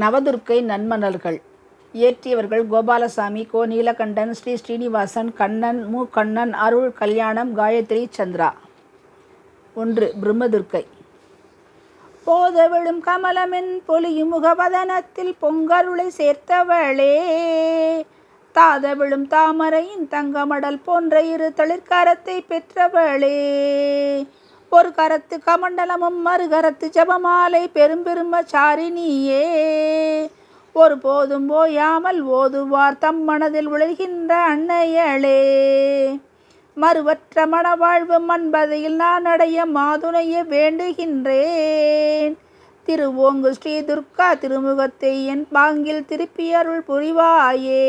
நவதுர்க்கை நன்மணல்கள். இயற்றியவர்கள் கோபாலசாமி கோ. நீலகண்டன் ஸ்ரீ. ஸ்ரீனிவாசன் கண்ணன் மு. கண்ணன் அருள் கல்யாணம் காயத்ரி சந்திரா. ஒன்று பிரம்மதுர்க்கை. போதவிழும் கமலமென் பொலியும் முகவதனத்தில் பொங்கருளை சேர்த்தவளே. தாதவிழும் தாமரையின் தங்கமடல் போன்ற இரு தளிர்காரத்தை பெற்றவளே. ஒரு கரத்து கமண்டலமும் மறுகரத்து ஜபமாலை பெரும்பெரும சாரினியே ஒரு போதும் ஓயாமல் ஓதுவார் தம் மனதில் உழல்கின்ற அன்னையளே. மறுவற்ற மனவாழ்வு மண்பதையில் நான் அடைய மாதுணைய வேண்டுகின்றேன். திருவோங்கு ஸ்ரீ துர்கா திருமுகத்தை என் பாங்கில் திருப்பியருள் புரிவாயே.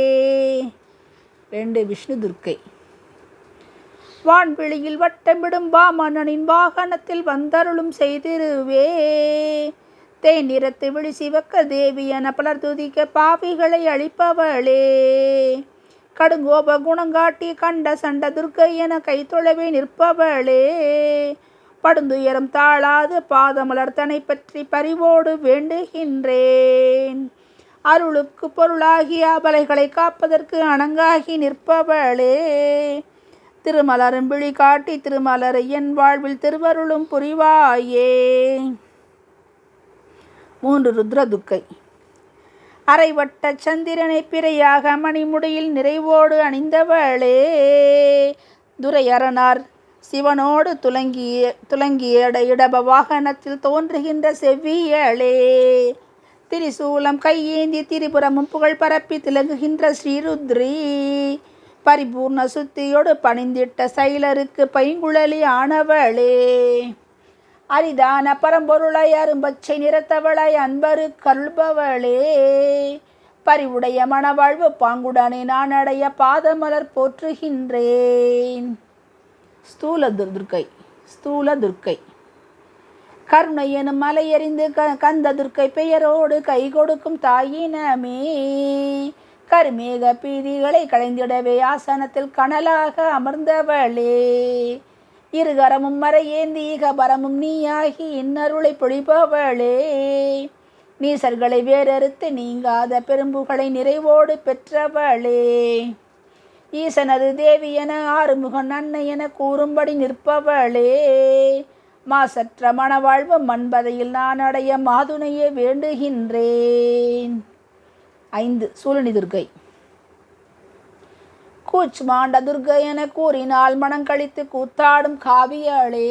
ரெண்டு விஷ்ணு துர்க்கை. வான்வெளியில் வட்டமிடும் வாமனனின் வாகனத்தில் வந்தருளும் செய்திருவே. தேநிறத்து நிறத்து விழி சிவக்க தேவி என பலர் துதிக்க பாவிகளை அழிப்பவளே. கடுங்கோப குணங்காட்டி கண்ட சண்ட துர்க்கை என கைத்தொழவே நிற்பவளே. படுந்துயரம் தாழாது பாதமலர் தனை பற்றி பறிவோடு வேண்டுகின்றேன். அருளுக்கு பொருளாகிய அபலைகளை காப்பதற்கு அணங்காகி நிற்பவளே. திருமலரும் விழி காட்டி திருமலரை என் வாழ்வில் திருவருளும் புரிவாயே. மூன்று ருத்ரதுக்கை. அரைவட்ட சந்திரனை பிறையாக மணிமுடியில் நிறைவோடு அணிந்தவளே. துரையரனார் சிவனோடு துலங்கிய துலங்கிய இடப வாகனத்தில் தோன்றுகின்ற செவ்வியளே. திரிசூலம் கையேந்தி திரிபுரமும் புகழ் பரப்பி திலங்குகின்ற ஸ்ரீருத்ரி. பரிபூர்ண சுத்தியோடு பணிந்திட்ட சைலருக்கு பைங்குழலி ஆனவளே. அரிதான பரம்பொருளை அரும்பச்சை நிறத்தவளை அன்பரு கருள்பவளே. பரிவுடைய மனவாழ்வு பாங்குடனே நான் அடைய பாதமலர் போற்றுகின்றேன். ஸ்தூல துர்க்கை ஸ்தூல துர்க்கை. கருணை எனும் மலையறிந்து க கந்த துர்க்கை பெயரோடு கை கொடுக்கும் தாயினமே. கருமேக பீதிகளை களைந்திடவே ஆசனத்தில் கனலாக அமர்ந்தவளே. இருகரமும் மறையேந்தி இகபரமும் நீயாகி இன்னருளை பொழிபவளே. நீசர்களை வேறறுத்து நீங்காத பெரும்புகளை நிறைவோடு பெற்றவளே. ஈசனது தேவி என ஆறுமுகன் அன்னை என கூறும்படி நிற்பவளே. மாசற்ற மனவாழ்வு மண்பதையில் நான் அடைய மாதுனையை வேண்டுகின்றேன். ஐந்து. சூழனி துர்க்கை. கூச் மாண்ட துர்க்கை என கூறினால் மனம் கழித்து கூத்தாடும் காவியளே.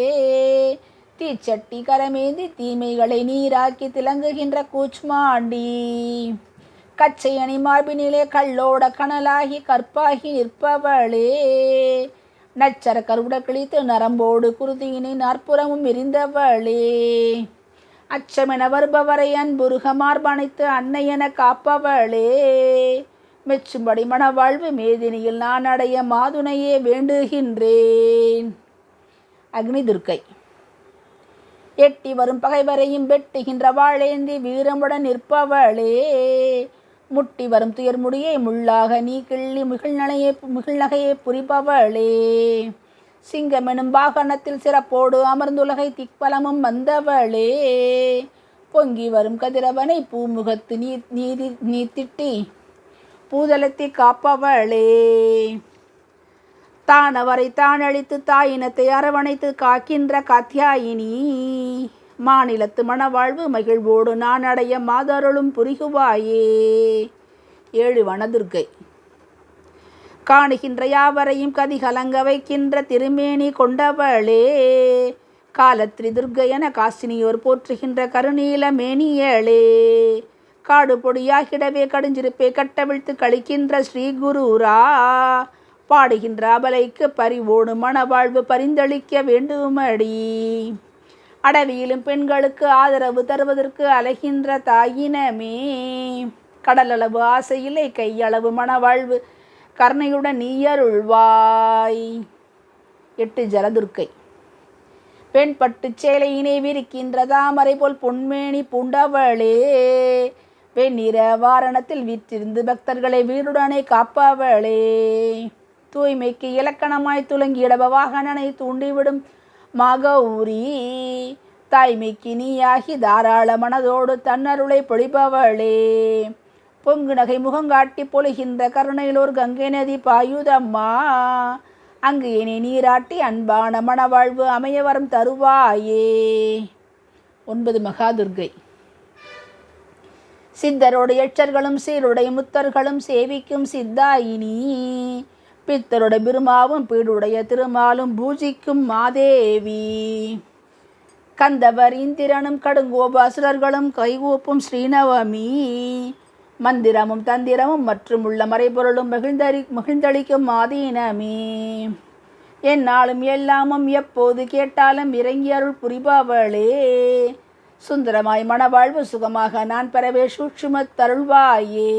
தீச்சட்டி கரமேந்தி தீமைகளை நீராக்கி திலங்குகின்ற கூச்மாண்டி கச்சை அணி மார்பினிலே கள்ளோட கனலாகி கற்பாகி நிற்பவளே. நச்சர கருவுட கிழித்து நரம்போடு குருதியினை நாற்புறமும் எரிந்தவளே. அச்சமென வருபவரை அன்புருக மார்பணைத்து அன்னை என காப்பவளே. மெச்சும்படி மனவாழ்வு மேதினியில் நான் அடைய மாதுனையே வேண்டுகின்றேன். அக்னி துர்க்கை. எட்டி வரும் பகைவரையும் வெட்டுகின்ற வாழேந்தி வீரமுடன் நிற்பவளே. முட்டி வரும் துயர் முடியை முள்ளாக நீ கிள்ளி மிகிழ்நனையே மிகிழ்நகையை புரிபவளே. சிங்கமெனும் வாகனத்தில் சிறப்போடு அமர்ந்துலகை திக்பலமும் வந்தவளே. பொங்கி வரும் கதிரவனை பூமுகத்து நீர் நீதி நீ திட்டி பூதலத்தை காப்பவளே. தானவரை தானழித்து தாயினத்தை அரவணைத்து காக்கின்ற காத்தியாயினி மாநிலத்து மணவாழ்வு மகிழ்வோடு நான் அடைய மாதருளும் புரிகுவாயே. ஏழு வனதுர்க்கை காணுகின்ற யாவரையும் கதி கலங்க வைக்கின்ற திருமேனி கொண்டவளே. காலத்ரி துர்க்கை என காசினியோர் போற்றுகின்ற கருநீல மேனியளே. காடு பொடியாகிடவே கடுஞ்சிருப்பை கட்டவிழ்த்து கழிக்கின்ற ஸ்ரீ குருரா பாடுகின்ற அபலைக்கு பரிவோடு மனவாழ்வு பரிந்தளிக்க வேண்டுமடி. அடவியிலும் பெண்களுக்கு ஆதரவு தருவதற்கு அலைகின்ற தாயினமே. கடலளவு ஆசையிலே கையளவு மனவாழ்வு கருணையுடன் நீயருள்வாய். எட்டு ஜலதுர்க்கை. பெண் பட்டு சேலையினை விரிக்கின்ற தாமரை போல் பொன்மேனி பூண்டவளே. வெண்ணிற வாரணத்தில் வீற்றிருந்து பக்தர்களை வீருடனே காப்பவளே. தூய்மைக்கு இலக்கணமாய் துலங்கியிட வாகனனை தூண்டிவிடும் மகௌரி. தாய்மைக்கு நீயாகி தாராள மனதோடு தன்னருளை பொழிபவளே. பொங்கு நகை முகங்காட்டி பொழுகின்ற கருணையிலோர் கங்கை நதி பாயுதம்மா. அங்கு என்னை நீராட்டி அன்பான மணவாழ்வு அமையவரம் தருவாயே. ஒன்பது மகாதுர்கை. சித்தரோடு எச்சர்களும் சீருடை முத்தர்களும் சேவிக்கும் சித்தாயினி. பித்தருடைய பெருமாவும் பீடுடைய திருமாலும் பூஜிக்கும் மாதேவி. கந்தவர் இந்திரனும் கடுங்கோபாசுரர்களும் கைகூப்பும் ஸ்ரீநவமி. மந்திரமும் தந்திரமும் மற்றும் உள்ள மறைபொருளும் மகிழ்ந்தறி மகிழ்ந்தளிக்கும் ஆதீனமே. என்னாலும் எல்லாமும் எப்போது கேட்டாலும் இறங்கி அருள் புரிபவளே. சுந்தரமாய் மணவாழ்வு சுகமாக நான் பெறவே சூட்சுமத் தருள்வாயே